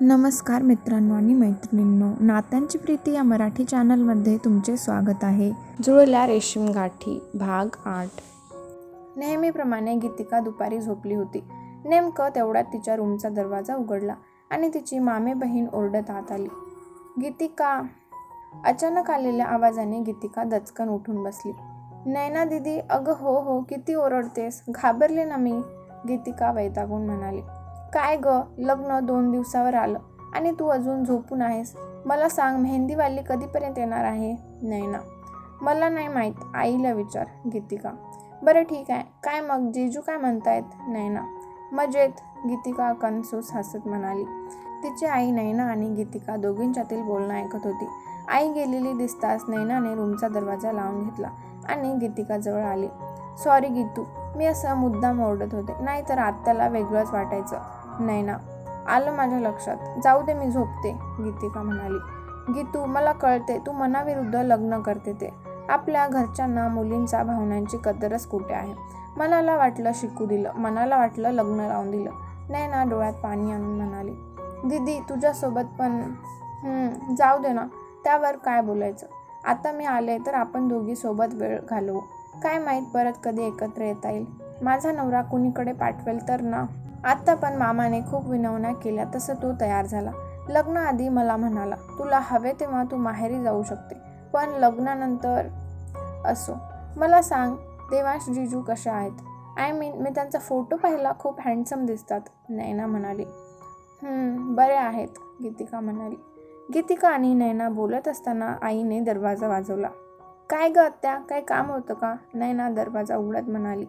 नमस्कार मित्रांनो आणि मैत्रिणींनो नात्यांची प्रीती या मराठी चॅनलमध्ये तुमचे स्वागत आहे. जुळल्या रेशीम गाठी भाग आठ. नेहमीप्रमाणे गीतिका दुपारी झोपली होती. नेमकं तेवढ्यात तिच्या रूमचा दरवाजा उघडला आणि तिची मामे बहीण ओरडत आत आली. गीतिका! अचानक आलेल्या आवाजाने गीतिका दचकन उठून बसली. नैना दिदी अगं हो हो किती ओरडतेस घाबरले ना मी? गीतिका वैतागून म्हणाली. काय ग? लग्न दोन दिवसावर आलं. आणि तू अजून झोपून आहेस. मला सांग मेहंदीवाली कधीपर्यंत येणार आहे? नैना. मला नाही माहीत. आईला विचार गीतिका. बरं ठीक आहे. काय मग? जेजू काय म्हणतायत? नैना. मजेत गीतिका कनसूस हसत म्हणाली. तिची आई नैना आणि गीतिका दोघींच्यातील बोलणं ऐकत होती. आई गेलेली दिसताच नैनाने रूमचा दरवाजा लावून घेतला आणि गीतिकाजवळ आली. सॉरी गीतू मी असं मुद्दाम ओरडत होते. नाहीतर आत्याला वेगळंच वाटायचं. नैना आलं माझ्या लक्षात. जाऊ दे मी झोपते गीतिका म्हणाली. गीतू मला कळते तू मनाविरुद्ध लग्न करते ते. आपल्या घरच्यांना मुलींचा भावनांची कदरच कुठे आहे? मनाला वाटलं शिकू दिलं. मनाला वाटलं लग्न लावून दिलं. नैना डोळ्यात पाणी आणून म्हणाली. दीदी तुझ्यासोबत पण जाऊ दे ना. त्यावर काय बोलायचं? आता मी आले तर आपण दोघी सोबत वेळ घालवू. काय माहीत परत कधी एकत्र येता येईल? माझा नवरा कुणीकडे पाठवेल तर ना? आत्ता पण मामाने खूप विनवण्या केल्या तसं तो तयार झाला. लग्नाआधी मला म्हणाला तुला हवे तेव्हा तू माहेरी जाऊ शकते पण लग्नानंतर असो. मला सांग देवांश जिजू कशा आहेत? आय मीन मी त्यांचा फोटो पाहिला खूप हँडसम दिसतात. नैना म्हणाली बरे आहेत गीतिका म्हणाली. गीतिका आणि नैना बोलत असताना आईने दरवाजा वाजवला. काय ग आत्या काय काम होतं का? नैना दरवाजा उघडत म्हणाली.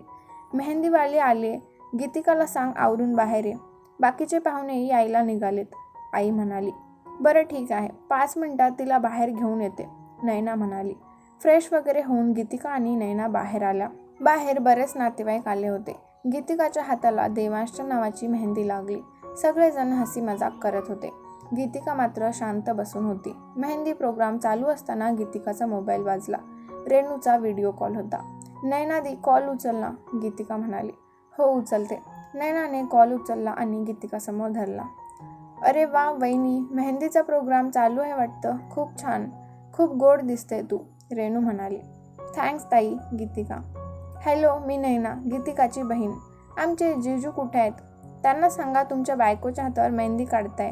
मेहंदीवाले आले गीतिकाला सांग आवरून बाहेर ये. बाकीचे पाहुणे यायला निघालेत. आई म्हणाली बरं ठीक आहे. पाच मिनटात तिला बाहेर घेऊन येते. नैना म्हणाली फ्रेश वगैरे होऊन गीतिका आणि नैना बाहेर आल्या. बाहेर बरेच नातेवाईक आले होते. गीतिकाच्या हाताला देवांशच्या नावाची मेहंदी लागली. सगळेजण हसी मजाक करत होते. गीतिका मात्र शांत बसून होती. मेहंदी प्रोग्राम चालू असताना गीतिकाचा मोबाईल वाजला. रेणूचा व्हिडिओ कॉल होता. नैनादी कॉल उचलला गीतिका म्हणाली. हो उचलते. नैनाने कॉल उचलला आणि गीतिकासमोर धरला. अरे वा वहिनी मेहंदीचा प्रोग्राम चालू आहे वाटतं. खूप छान. खूप गोड दिसते तू रेणू म्हणाली. थँक्स ताई गीतिका. हॅलो मी नैना गीतिकाची बहीण. आमचे जिजू कुठे आहेत? त्यांना सांगा तुमच्या बायकोच्या हातावर मेहंदी काढताय.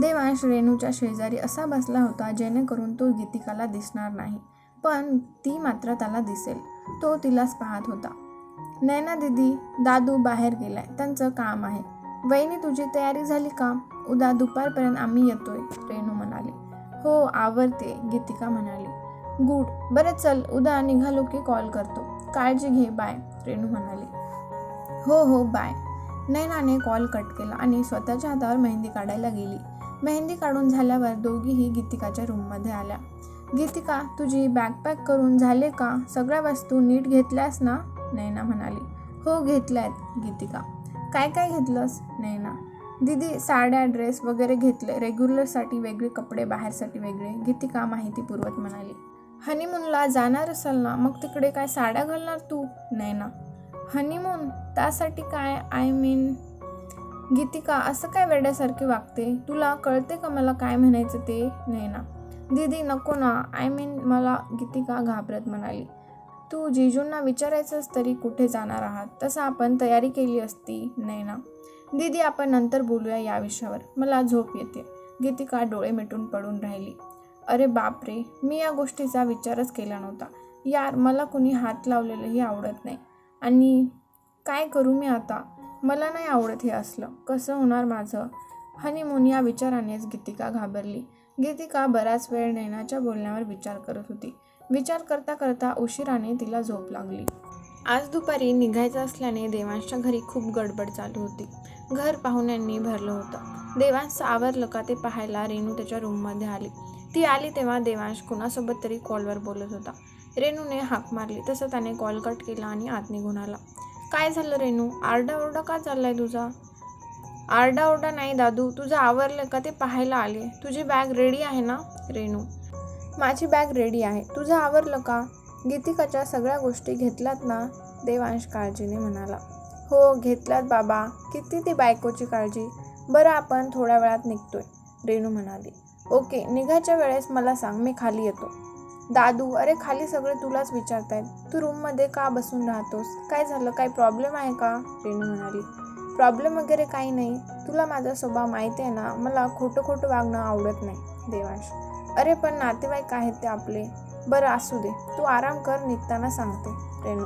देवांश रेणूच्या शेजारी असा बसला होता जेणेकरून तो गीतिकाला दिसणार नाही. पण ती मात्र त्याला दिसेल. तो तिलाच पाहत होता. नैना दिदी दादू बाहेर गेलाय. त्यांचं काम आहे. वहिनी तुझी तयारी झाली का? उद्या दुपारपर्यंत आम्ही येतोय रेणू म्हणाली. हो आवरते गीतिका म्हणाली. गुड. बरं चल उद्या निघालो की कॉल करतो. काळजी घे बाय रेणू म्हणाली. हो हो बाय नैनाने कॉल कट केला आणि स्वतःच्या हातावर मेहंदी काढायला गेली. मेहंदी काढून झाल्यावर दोघीही गीतिकाच्या रूममध्ये आल्या. गीतिका तुझी बॅकपॅक करून झाले का? सगळ्या वस्तू नीट घेतल्यास ना? नैना म्हणाली. हो घेतल्यात गीतिका. काय काय घेतलंस नैना? दीदी साड्या ड्रेस वगैरे घेतले. रेग्युलरसाठी वेगळे कपडे बाहेरसाठी वेगळे. गीतिका माहितीपूर्वक म्हणाली. हनीमूनला जाणार असाल ना मग तिकडे काय साड्या घालणार तू नैना? हनीमून? त्यासाठी काय? आय मीन गीतिका असं काय वेड्यासारखे वागते? तुला कळते का मला काय म्हणायचं ते नैना? दीदी नको ना. आय मीन मला गीतिका घाबरत म्हणाली. तू जीजूंना विचारायचंच तरी कुठे जाणार आहात? तसं आपण तयारी केली असती नैना. दीदी आपण नंतर बोलूया या विषयावर. मला झोप येते. गीतिका डोळे मिटून पडून राहिली. अरे बापरे मी या गोष्टीचा विचारच केला नव्हता. यार मला कुणी हात लावलेलंही आवडत नाही. आणि काय करू मी आता? मला नाही आवडत हे असलं. कसं होणार माझं? हनीमून या विचारानेच गीतिका घाबरली. गीतिका बराच वेळ नैनाच्या बोलण्यावर विचार करत होती. विचार करता करता उशिराने तिला झोप लागली. आज दुपारी निघायचं असल्याने देवांशच्या घरी खूप गडबड चालू होती. घर पाहुण्यांनी भरलं होतं. देवांश आवरलं का ते पाहायला रेणू त्याच्या रूममध्ये आली. ती आली तेव्हा देवांश कुणासोबत तरी कॉलवर बोलत होता. रेणूने हाक मारली तसं त्याने कॉल कट केला आणि आत निघून आला. काय झालं रेणू? आरडाओरडा का चाललाय तुझा? आरडाओरडा नाही दादू तुझं आवरलं का ते पाहायला आले. तुझी बॅग रेडी आहे ना? रेणू माझी बॅग रेडी आहे. तुझं आवरलं का? गीतिकाच्या सगळ्या गोष्टी घेतल्यात ना? देवांश काळजीने म्हणाला. हो घेतल्यात बाबा. किती ती बायकोची काळजी? बरं आपण थोड्या वेळात निघतोय. रेणू म्हणाली. ओके निघायच्या वेळेस मला सांग मी खाली येतो. दादू अरे खाली सगळे तुलाच विचारतायत. तू रूममध्ये का बसून राहतोस? काय झालं? काही प्रॉब्लेम आहे का? रेणू म्हणाली. प्रॉब्लेम वगैरे काही नाही. तुला माझा स्वभाव माहिती आहे ना? मला खोटं खोटं वागणं आवडत नाही देवांश. अरे पण नातेवाईक आहेत ते आपले. बरं असू दे. तू आराम कर निघताना सांगते. रेणू.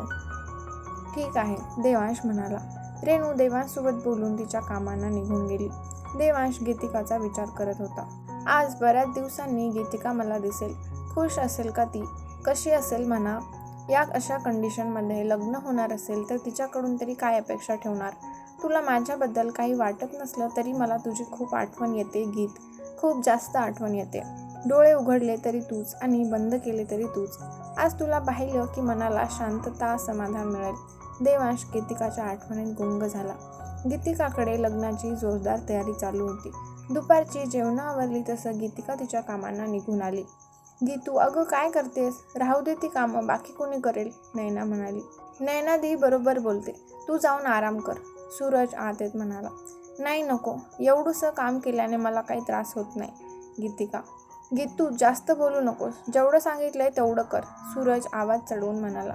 ठीक आहे देवांश म्हणाला. रेणू देवांशसोबत बोलून तिच्या कामांना निघून गेली. देवांश गीतिकाचा विचार करत होता. आज बऱ्याच दिवसांनी गीतिका मला दिसेल. खुश असेल का ती? कशी असेल म्हणा? या अशा कंडिशनमध्ये लग्न होणार असेल तर तिच्याकडून तरी काय अपेक्षा ठेवणार? तुला माझ्याबद्दल काही वाटत नसलं तरी मला तुझी खूप आठवण येते गीत. खूप जास्त आठवण येते. डोळे उघडले तरी तूच आणि बंद केले तरी तूच. आज तुला पाहिलं की मनाला शांतता समाधान मिळेल. देवांश गीतिकाच्या आठवणीत गुंग झाला. गीतिकाकडे लग्नाची जोरदार तयारी चालू होती. दुपारची जेवणं आवरली तसं गीतिका तिच्या कामांना निघून आली. गीतू अगं काय करतेस? राहू दे ती कामं बाकी कोणी करेल? नैना म्हणाली. नैना दी बरोबर बोलते. तू जाऊन आराम कर. सूरज आत येत म्हणाला. नाही नको. एवढंसं काम केल्याने मला काही त्रास होत नाही. गीतिका गीतू जास्त बोलू नकोस. जेवढं सांगितलंय तेवढं कर. सूरज आवाज चढवून म्हणाला.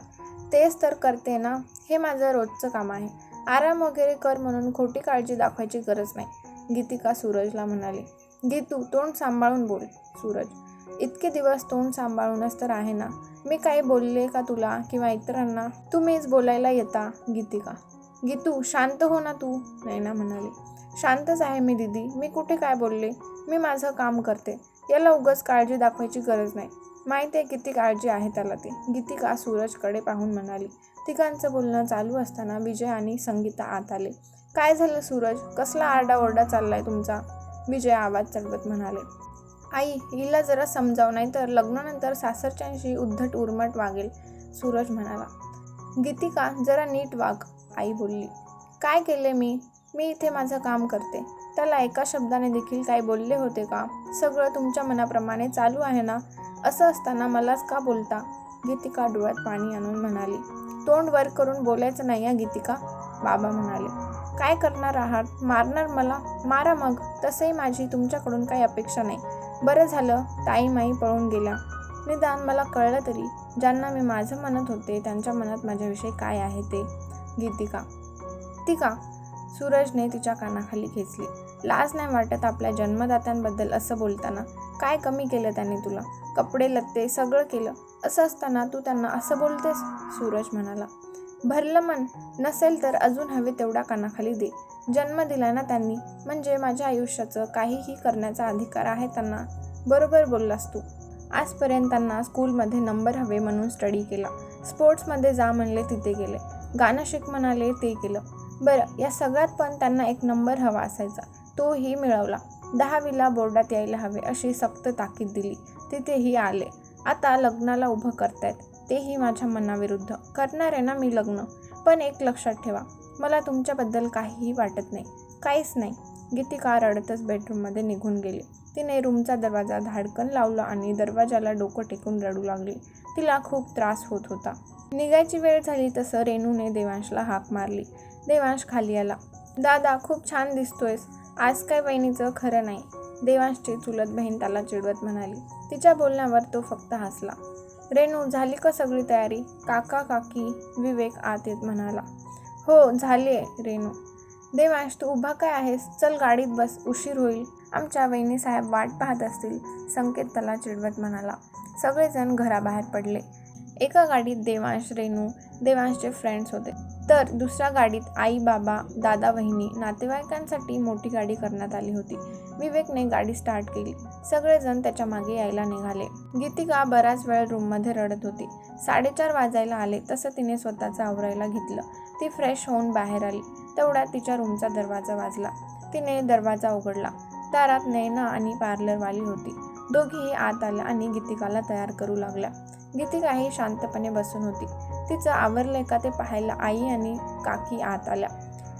तेच तर करते ना? हे माझं रोजचं काम आहे. आराम वगैरे कर म्हणून खोटी काळजी दाखवायची गरज नाही. गीतिका सूरजला म्हणाली. गीतू तोंड सांभाळून बोल सूरज. इतके दिवस तोंड सांभाळूनच तर आहे ना? मी काही बोलले का तुला किंवा इतरांना? तुम्हीच बोलायला येता गीतिका. गीतू शांत हो ना तू? नैना म्हणाली. शांतच आहे मी दिदी. मी कुठे काय बोलले? मी माझं काम करते. याला उगाच काळजी दाखवायची गरज नाही. माहिती आहे किती काळजी आहे त्याला ते. गीतिका सूरजकडे पाहून म्हणाली तिघांचं बोलणं चालू असताना विजय आणि संगीता आत आले. काय झालं सूरज? कसला आरडाओरडा चाललाय तुमचा? विजय आवाज चढवत म्हणाले आई हिला जरा समजाव नाही तर लग्नानंतर सासरच्यांशी उद्धट उर्मट वागेल. सूरज म्हणाला गीतिका जरा नीट वाघ आई बोलली. काय केले मी? मी इथे माझं काम करते. त्याला एका शब्दाने देखील काही बोलले होते का? सगळं तुमच्या मनाप्रमाणे चालू आहे ना? असं असताना मलाच का बोलता? गीतिका डोळ्यात पाणी आणून म्हणाली तोंड वर करून बोलायचं नाही या गीतिका बाबा म्हणाले. काय करणार आहात? मारणार मला? मारा मग. तसंही माझी तुमच्याकडून काही अपेक्षा नाही. बरं झालं ताई माई पळून गेल्या. निदान मला कळलं तरी ज्यांना मी माझं म्हणत होते त्यांच्या मनात माझ्याविषयी काय आहे ते. गीतिका ती का सूरजने तिच्या कानाखाली खेचली. लाज नाही वाटत आपल्या जन्मदात्यांबद्दल असं बोलताना. काय कमी केलं त्यांनी तुला? कपडे लत्ते सगळं केलं. असं असताना तू त्यांना असं बोलतेस? सूरज म्हणाला. भरलं मन. नसेल तर अजून हवे तेवढा कानाखाली दे. जन्म दिला ना त्यांनी. म्हणजे माझ्या आयुष्याचं काहीही करण्याचा अधिकार आहे त्यांना. बरोबर बोललास तू. आजपर्यंत त्यांना स्कूलमध्ये नंबर हवे म्हणून स्टडी केला. स्पोर्ट्समध्ये जा म्हणले तिथे गेले. गाणं शिक म्हणाले ते केलं. बरं या सगळ्यात पण त्यांना एक नंबर हवा असायचा. तोही मिळवला. दहावीला बोर्डात यायला हवे अशी सक्त ताकीद दिली. तिथेही आले. आता लग्नाला उभं करतायत. तेही माझ्या मनाविरुद्ध. करणार आहे ना मी लग्न? पण एक लक्षात ठेवा. मला तुमच्याबद्दल काहीही वाटत नाही. काहीच नाही. गीतिका रडतच बेडरूममध्ये निघून गेली. तिने रूमचा दरवाजा धाडकन लावला आणि दरवाजाला डोकं टेकून रडू लागली. तिला खूप त्रास होत होता. निघायची वेळ झाली तसं रेणूने देवांशला हाक मारली. देवांश खाली आला. दादा खूप छान दिसतोयस. आज काय बहिणीचं खरं नाही. देवांशची चुलत बहीण त्याला चिडवत म्हणाली. तिच्या बोलण्यावर तो फक्त हसला. रेणू झाली का सगळी तयारी? काका काकी विवेक आत येत म्हणाला. हो झाली आहे रेणू. देवांश तू उभा काय आहेस? चल गाडीत बस उशीर होईल. आमच्या वहिनी साहेब वाट पाहत असतील. संकेत त्याला चिडवत म्हणाला. सगळेजण घराबाहेर पडले. एका गाडीत देवांश रेणू देवांशचे फ्रेंड्स होते. तर दुसऱ्या गाडीत आई बाबा दादा वहिनी नातेवाईकांसाठी मोठी गाडी करण्यात आली होती. विवेकने गाडी स्टार्ट केली. सगळेजण त्याच्यामागे यायला निघाले. गीतिका बराच वेळ रूममध्ये रडत होती. साडेचार वाजायला आले तसं तिने स्वतःचं आवरायला घेतलं. ती फ्रेश होऊन बाहेर आली. तेवढ्यात तिच्या रूमचा दरवाजा वाजला. तिने दरवाजा उघडला. दारात नैना आणि पार्लरवाली होती. दोघीही आत आल्या आणि गीतिकाला तयार करू लागल्या. गीतिकाही शांतपणे बसून होती. तिचं आवरलंय का ते पाहायला आई आणि काकी आत आल्या.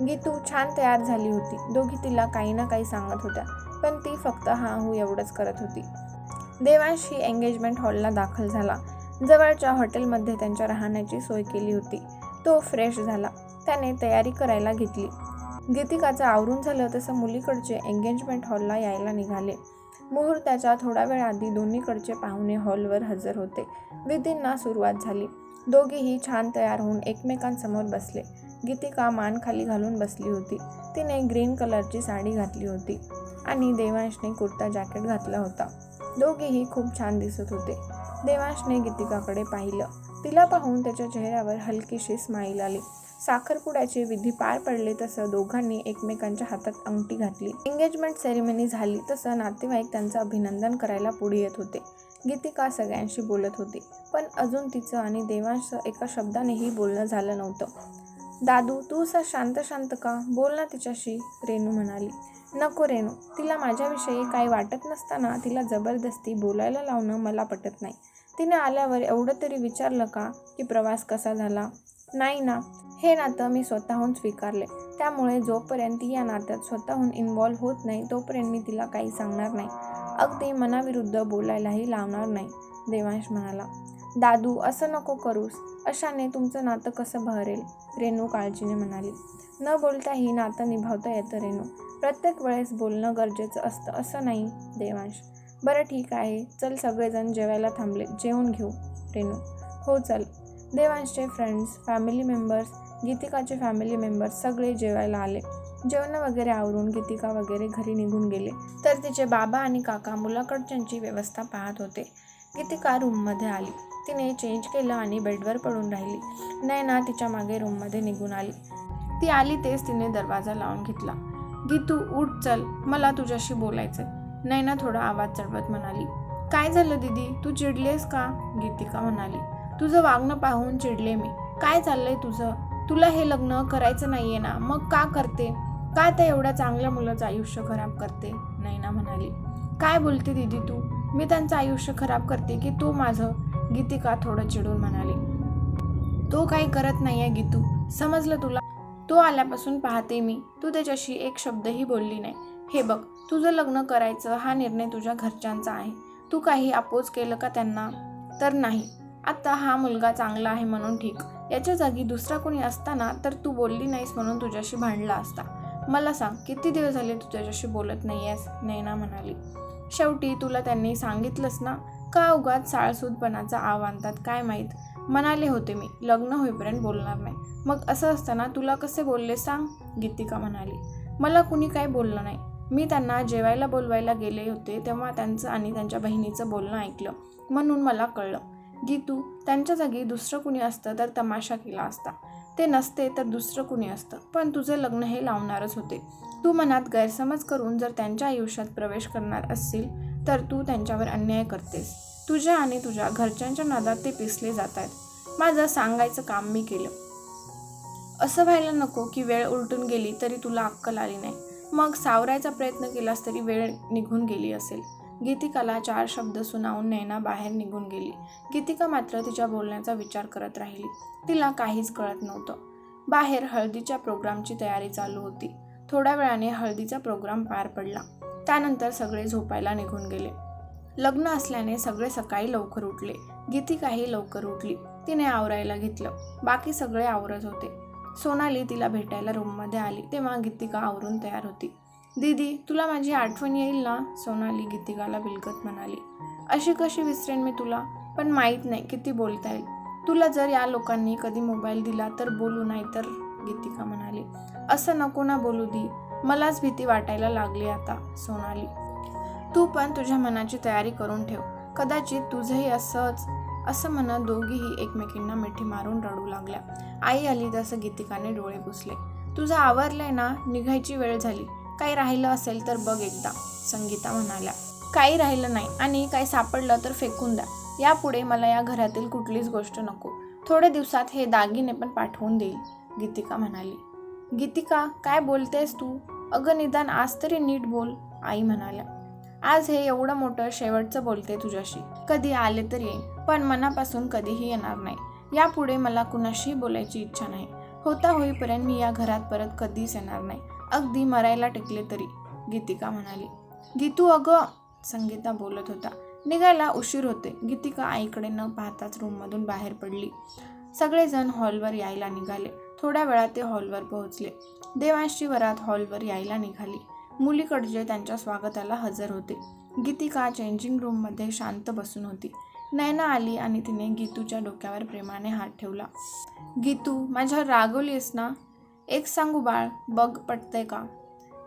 गीतू छान तयार झाली होती. दोघी तिला काही ना काही सांगत होत्या पण ती फक्त हा हू एवढंच करत होती. देवांशी एंगेजमेंट हॉलला दाखल झाला. जवळच्या हॉटेलमध्ये त्यांच्या राहण्याची सोय केली होती. तो फ्रेश झाला. त्याने तयारी करायला घेतली. गीतिकाचं आवरून झालं तसं मुलीकडचे एंगेजमेंट हॉलला यायला निघाले. मुहूर्ताच्या थोडा वेळ आधी दोन्हीकडचे पाहुणे हॉलवर हजर होते. विधींना सुरुवात झाली. दोघेही छान तयार होऊन एकमेकांसमोर बसले. गीतिका मान खाली घालून बसली होती. तिने ग्रीन कलरची साडी घातली होती आणि देवांशने कुर्ता जॅकेट घातला होता. दोघेही खूप छान दिसत होते. देवांशने गीतिकाकडे पाहिलं. तिला पाहून त्याच्या चेहऱ्यावर हलकीशी स्माईल आली. साखरपुड्याची विधी पार पडले तसं दोघांनी एकमेकांच्या हातात अंगठी घातली. एंगेजमेंट सेरेमनी झाली तसं नातेवाईक त्यांचं अभिनंदन करायला पुढे येत होते. गीतिका सगळ्यांशी बोलत होती पण अजून तिचं आणि देवांशचं एका शब्दानेही बोलणं झालं नव्हतं. दादू तू सर शांत शांत का? बोल ना तिच्याशी रेणू म्हणाली. नको रेणू तिला माझ्याविषयी काही वाटत नसताना तिला जबरदस्ती बोलायला लावणं मला पटत नाही. तिने आल्यावर एवढं तरी विचारलं का की प्रवास कसा झाला? नाही ना. हे नातं मी स्वतःहून स्वीकारले. त्यामुळे जोपर्यंत ती या नात्यात स्वतःहून इन्वॉल्व्ह होत नाही तोपर्यंत मी तिला काही सांगणार नाही. अगदी मनाविरुद्ध बोलायलाही लावणार नाही देवांश म्हणाला. दादू असं नको करूस. अशाने तुमचं नातं कसं बहरेल? रेणू काळजीने म्हणाली. न बोलताही नातं निभावता येतं रेणू. प्रत्येक वेळेस बोलणं गरजेचं असतं असं नाही देवांश. बरं ठीक आहे. चल सगळेजण जेवायला थांबले. जेवून घेऊ रेणू. हो चल. देवांशचे फ्रेंड्स फॅमिली मेंबर्स गीतिकाचे फॅमिली मेंबर्स सगळे जेवायला आले. जेवण वगैरे आवरून गीतिका वगैरे घरी निघून गेले. तर तिचे बाबा आणि काका मुलाकडच्यांची व्यवस्था पाहत होते. गीतिका रूममध्ये आली. तिने चेंज केलं आणि बेडवर पडून राहिली. नयना तिच्यामागे रूममध्ये निघून आली. ती आली तेच तिने दरवाजा लावून घेतला. गीतू उठ चल. मला तुझ्याशी बोलायचं नयना थोडा आवाज चढवत म्हणाली. काय झालं दीदी? तू चिडलेस का? गीतिका म्हणाली. तुझं वागणं पाहून चिडले मी. काय चाललंय तुझं? तुला हे लग्न करायचं नाहीये ना. मग का करते? काय त्या एवढ्या चांगल्या मुलाचं आयुष्य खराब करते? नैना म्हणाली. काय बोलते दीदी तू? मी त्यांचं आयुष्य खराब करते की तू माझं? गीतिका थोडं चिडून म्हणाली. तो काही करत नाही आहे गीतू. समजलं तुला? तो आल्यापासून पाहते मी. तू त्याच्याशी एक शब्दही बोलली नाही. हे बघ तुझं लग्न करायचं हा निर्णय तुझ्या घरच्यांचा आहे. तू काही अपोज केलं का त्यांना? तर नाही. आत्ता हा मुलगा चांगला आहे म्हणून ठीक. याच्या जागी दुसरा कोणी असताना तर तू बोलली नाहीस म्हणून तुझ्याशी भांडला असता. मला सांग किती दिवस झाले तू त्याच्याशी बोलत नाही आहेस नैना म्हणाली. शेवटी तुला त्यांनी सांगितलंच ना? का उगात साळसूदपणाचा आव आणतात? काय माहीत? म्हणाले होते मी लग्न होईपर्यंत बोलणार नाही. मग असं असताना तुला कसे बोलले सांग? गीतिका म्हणाली. मला कुणी काही बोललं नाही. मी त्यांना जेवायला बोलवायला गेले होते तेव्हा त्यांचं आणि त्यांच्या बहिणीचं बोलणं ऐकलं. म्हणून मला कळलं. गीतू त्यांच्या जागी दुसरं कुणी असतं तर तमाशा केला असता. ते नसते तर दुसरं कुणी असतं. पण तुझं लग्न हे लावणारच होते. तू मनात गैरसमज करून जर त्यांच्या आयुष्यात प्रवेश करणार असतील तर तू त्यांच्यावर अन्याय करतेस. तुझ्या आणि तुझ्या घरच्यांच्या नादात ते पिसले जात आहेत माझं सांगायचं काम मी केलं. असं व्हायला नको की वेळ उलटून गेली तरी तुला अक्कल आली नाही. मग सावरायचा प्रयत्न केलास तरी वेळ निघून गेली असेल. गीतिकाला चार शब्द सुनावून नैना बाहेर निघून गेली. गीतिका मात्र तिच्या बोलण्याचा विचार करत राहिली. तिला काहीच कळत नव्हतं. बाहेर हळदीच्या प्रोग्रामची तयारी चालू होती. थोड्या वेळाने हळदीचा प्रोग्राम पार पडला. त्यानंतर सगळे झोपायला निघून गेले. लग्न असल्याने सगळे सकाळी लवकर उठले. गीतिकाही लवकर उठली. तिने आवरायला घेतलं. बाकी सगळे आवरत होते. सोनाली तिला भेटायला रूममध्ये आली. तेव्हा गीतिका आवरून तयार होती. दीदी तुला माझी आठवण येईल ना? सोनाली गीतिकाला बिलकत म्हणाली. अशी कशी विसरेन मी तुला? पण माहीत नाही किती बोलता येईल. तुला जर या लोकांनी कधी मोबाईल दिला तर बोलू नाही तर गीतिका म्हणाली. असं नको ना बोलू दी. मलाच भीती वाटायला लागली आता सोनाली तू पण तुझ्या मनाची तयारी करून ठेव. कदाचित तुझंही असंच असं म्हणत दोघीही एकमेकींना मिठी मारून रडू लागल्या. आई आली तसं गीतिकाने डोळे पुसले. तुझं आवरलंय ना? निघायची वेळ झाली. काही राहिलं असेल तर बघ एकदा संगीता म्हणाल्या. काही राहिलं नाही आणि काही सापडलं तर फेकून द्या. यापुढे मला या घरातील कुठलीच गोष्ट नको. थोड्या दिवसात हे दागिने पण पाठवून देईल गीतिका म्हणाली. गीतिका काय बोलतेस तू? अगं निदान आज तरी नीट बोल आई म्हणाल्या. आज हे एवढं मोठं शेवटचं बोलते तुझ्याशी. कधी आले तर येईन पण मनापासून कधीही येणार नाही. यापुढे मला कुणाशीही बोलायची इच्छा नाही. होता होईपर्यंत मी या घरात परत कधीच येणार नाही. अगदी मरायला टेकले तरी गीतिका म्हणाली. गीतू अगं संगीता बोलत होता. निघायला उशीर होते गीतिका आईकडे न पाहताच रूममधून बाहेर पडली. सगळेजण हॉलवर यायला निघाले. थोड्या वेळात ते हॉलवर पोहोचले. देवांशी वरात हॉलवर यायला निघाली. मुलीकडचे त्यांच्या स्वागताला हजर होते. गीतिका चेंजिंग रूममध्ये शांत बसून होती. नैना आली आणि तिने गीतूच्या डोक्यावर प्रेमाने हात ठेवला. गीतू माझ्यावर रागवलीस ना? एक सांगू बाळ बघ पटतंय का?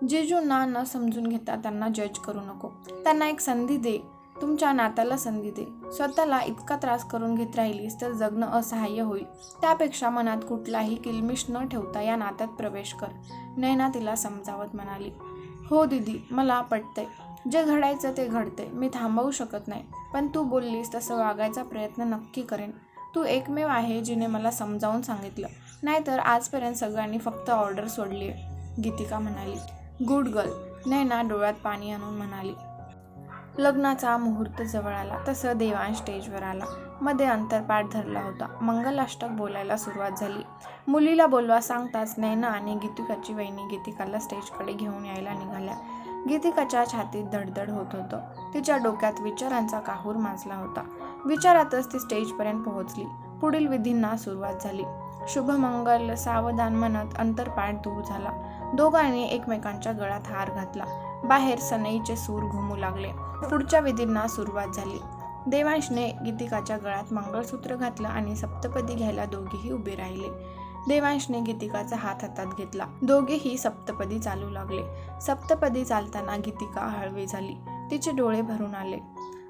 जिजूंना न समजून घेता त्यांना जज करू नको. त्यांना एक संधी दे. तुमच्या नात्याला संधी दे. स्वतःला इतका त्रास करून घेत राहिलीस तर जगणं असहाय्य होईल. त्यापेक्षा मनात कुठलाही किलमिश न ठेवता या नात्यात प्रवेश कर. नैना तिला समजावत म्हणाली. हो दीदी मला पटतंय. जे घडायचं ते घडते मी थांबवू शकत नाही. पण तू बोललीस तसं वागायचा प्रयत्न नक्की करेन. तू एकमेव आहे जिने मला समजावून सांगितलं. नाहीतर आजपर्यंत सगळ्यांनी फक्त ऑर्डर सोडली. गीतिका म्हणाली गुड गर्ल. नैना डोळ्यात पाणी आणून म्हणाली. लग्नाचा मुहूर्त जवळ आला. तसं देवांश स्टेजवर आला. मध्ये अंतरपाठ धरला होता. मंगलाष्टक बोलायला सुरुवात झाली. मुलीला बोलवा सांगताच नैना आणि गीतिकाची वहिनी गीतिकाला स्टेजकडे घेऊन यायला निघाल्या. गीतिकाच्या छातीत धडधड होत होतं. तिच्या डोक्यात विचारांचा काहूर माजला होता. विचारातच ती स्टेजपर्यंत पोहोचली. पुढील विधींना सुरुवात झाली. शुभमंगल सावधान म्हणत अंतरपाठ दूर झाला. दोघांनी एकमेकांच्या गळ्यात हार घातला. बाहेर सनईचे सूर घुमू लागले. पुढच्या विधींना सुरुवात झाली. देवांशने गीतिकाच्या गळ्यात मंगळसूत्र घातलं आणि सप्तपदी घ्यायला दोघेही उभे राहिले. देवांशने गीतिकाचा हात हातात घेतला. दोघेही सप्तपदी चालू लागले. सप्तपदी चालताना गीतिका हळवी झाली. तिचे डोळे भरून आले.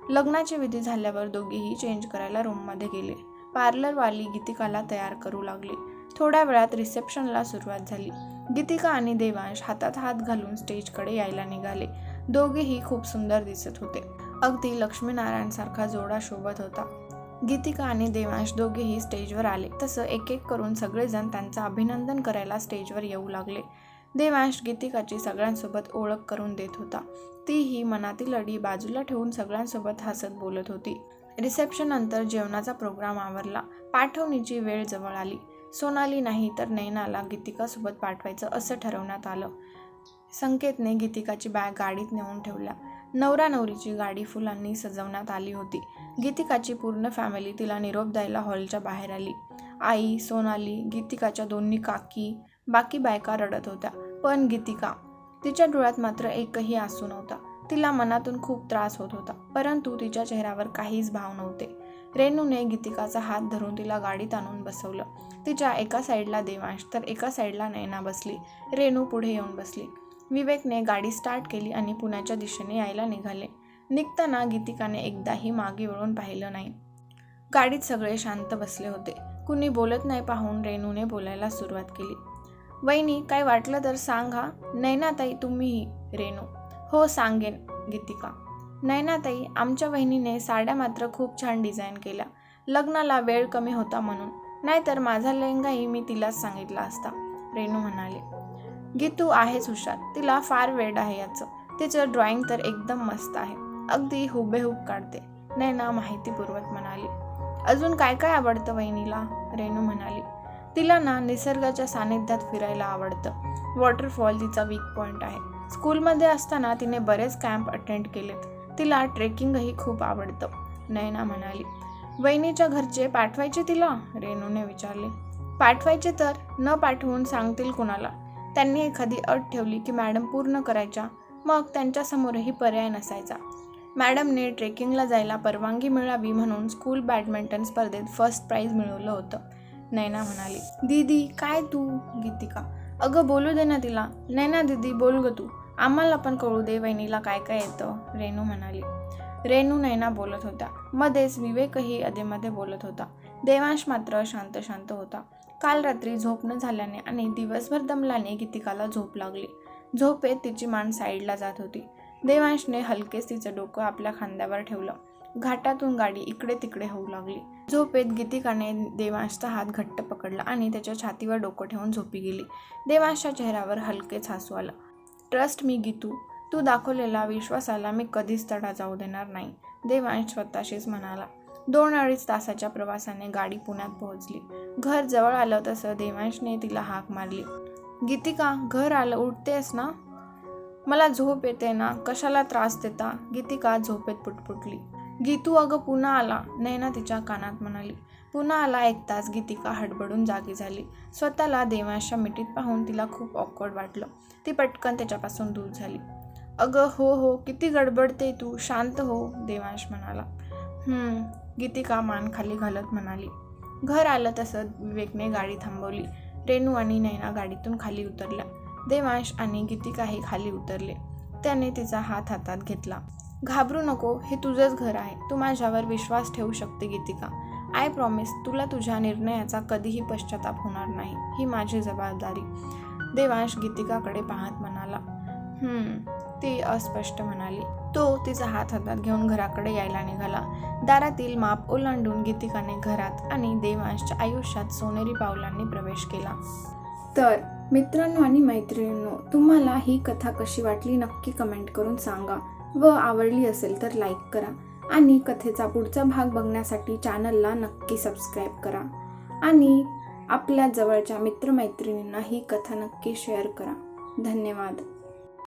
लग्नाची विधी झाल्यावर दोघेही चेंज करायला रूममध्ये गेले. पार्लरवाली गीतिकाला तयार करू लागली. थोड्या वेळात रिसेप्शनला सुरुवात झाली. गीतिका आणि देवांश हातात हात घालून स्टेजकडे यायला निघाले. दोघेही खूप सुंदर दिसत होते. अगदी लक्ष्मीनारायणसारखा जोडा शोभत होता. गीतिका आणि देवांश दोघेही स्टेजवर आले. तसं एक एक करून सगळेजण त्यांचं अभिनंदन करायला स्टेजवर येऊ लागले. देवांश गीतिकाची सगळ्यांसोबत ओळख करून देत होता. तीही मनातील अडी बाजूला ठेवून सगळ्यांसोबत हसत बोलत होती. रिसेप्शननंतर जेवणाचा प्रोग्राम आवरला. पाठवणीची वेळ जवळ आली. सोनाली नाही तर नैनाला गीतिकासोबत पाठवायचं असं ठरवण्यात आलं. संकेतने गीतिकाची बॅग गाडीत नेऊन ठेवल्या. नवरा नवरीची गाडी फुलांनी सजवण्यात आली होती. गीतिकाची पूर्ण फॅमिली तिला निरोप द्यायला हॉलच्या बाहेर आली. आई सोनाली गीतिकाच्या दोन्ही काकी बाकी बायका रडत होत्या. पण गीतिका तिच्या डोळ्यात मात्र एकही आसू नव्हता. तिला मनातून खूप त्रास होत होता परंतु तिच्या चेहऱ्यावर काहीच भाव नव्हते. रेणूने गीतिकाचा हात धरून तिला गाडीत आणून बसवलं. तिच्या एका साईडला देवांश तर एका साईडला नैना बसली. रेणू पुढे येऊन बसली. विवेकने गाडी स्टार्ट केली आणि पुण्याच्या दिशेने यायला निघाले. निघताना गीतिकाने एकदाही मागे वळून पाहिलं नाही. गाडीत सगळे शांत बसले होते. कुणी बोलत नाही पाहून रेणूने बोलायला सुरुवात केली. वहिनी काय वाटलं तर सांग हा. नैनाताई तुम्हीही रेणू. हो सांगेन गीतिका. नैनाताई आमच्या वहिनीने साड्या मात्र खूप छान डिझाईन केल्या. लग्नाला वेळ कमी होता म्हणून. नाहीतर माझा लेहंगाही मी तिलाच सांगितला असता रेणू म्हणाले. गीतू आहेच हुशार तिला फार वेळ आहे याचं. तिचं ड्रॉइंग तर एकदम मस्त आहे. अगदी हुबेहूब काढते नैना माहितीपूर्वक म्हणाली. अजून काय काय आवडतं वहिनीला? रेणू म्हणाली. तिला ना निसर्गाच्या सानिध्यात फिरायला आवडतं. वॉटरफॉल तिचा वीक पॉईंट आहे. स्कूलमध्ये असताना तिने बरेच कॅम्प अटेंड केलेत. तिला ट्रेकिंगही खूप आवडतं नैना म्हणाली. वहिनीच्या घरचे पाठवायचे तिला? रेणूने विचारले. पाठवायचे तर न पाठवून सांगतील कुणाला? त्यांनी एखादी अट ठेवली की मॅडम पूर्ण करायच्या मग त्यांच्यासमोरही पर्याय नसायचा. मॅडमने ट्रेकिंगला जायला परवानगी मिळावी म्हणून स्कूल बॅडमिंटन स्पर्धेत फर्स्ट प्राईज मिळवलं होतं नैना म्हणाली. दीदी काय तू गीतिका? अगं बोलू दे ना तिला. नैना दीदी बोल ग तू. आम्हाला पण कळू दे वहिनीला काय काय येतं रेणू म्हणाली. रेणू नैना बोलत होत्या मध्येच विवेकही अधेमध्ये बोलत होता. देवांश मात्र शांत शांत होता. काल रात्री झोप न झाल्याने आणि दिवसभर दमल्याने गीतिकाला झोप लागली. झोपेत तिची मान साईडला जात होती. देवांशने हलकेच तिचं डोकं आपल्या खांद्यावर ठेवलं. घाटातून गाडी इकडे तिकडे होऊ लागली. झोपेत गीतिकाने देवांशचा हात घट्ट पकडला आणि त्याच्या छातीवर डोकं ठेवून झोपी गेली. देवांशच्या चेहऱ्यावर हलकेच हसू आलं. Trust me Geetu. तू दाखवलेला विश्वासाला मी कधीच तडा जाऊ देणार नाही देवांश स्वतःशीच म्हणाला. दोन अडीच तासाच्या प्रवासाने गाडी पुण्यात पोहोचली. घर जवळ आलं तसं देवांशने तिला हाक मारली. गीतिका घर आलं उठतेस ना? मला झोप येते ना? कशाला त्रास देता? गीतिका झोपेत पुटपुटली. गीतू अगं पुन्हा आला. नैना तिच्या कानात म्हणाली पुन्हा आला एक तास गीतिका हडबडून जागी झाली. स्वतःला देवांशच्या मिठीत पाहून तिला खूप ऑकवर्ड वाटलं. ती पटकन त्याच्यापासून दूर झाली. अगं हो हो किती गडबडते तू. शांत हो देवांश म्हणाला. गीतिका मान खाली घालत म्हणाली. घर आलं तसं विवेकने गाडी थांबवली. रेणू आणि नैना गाडीतून खाली उतरल्या. देवांश आणि गीतिकाही खाली उतरले. त्याने तिचा हात हातात घेतला. घाबरू नको हे तुझंच घर आहे. तू माझ्यावर विश्वास ठेवू शकते गीतिका. आय प्रॉमिस तुला तुझ्या निर्णयाचा कधीही पश्चाताप होणार नाही. ही माझी जबाबदारी. देवांश गीतिकाकडे पाहत म्हणाला ती अस्पष्ट म्हणाली. तो तिचा हात हातात घेऊन घराकडे यायला निघाला. दारातील माप ओलांडून गीतिकाने घरात आणि देवांशच्या आयुष्यात सोनेरी पावलांनी प्रवेश केला. तर मित्रांनो आणि मैत्रिणींनो तुम्हाला ही कथा कशी वाटली नक्की कमेंट करून सांगा. व आवडली असेल तर लाईक करा आणि कथेचा पुढचा भाग बघण्यासाठी चॅनलला नक्की सबस्क्राईब करा. आणि आपल्या जवळच्या मित्रमैत्रिणींना ही कथा नक्की शेअर करा. धन्यवाद.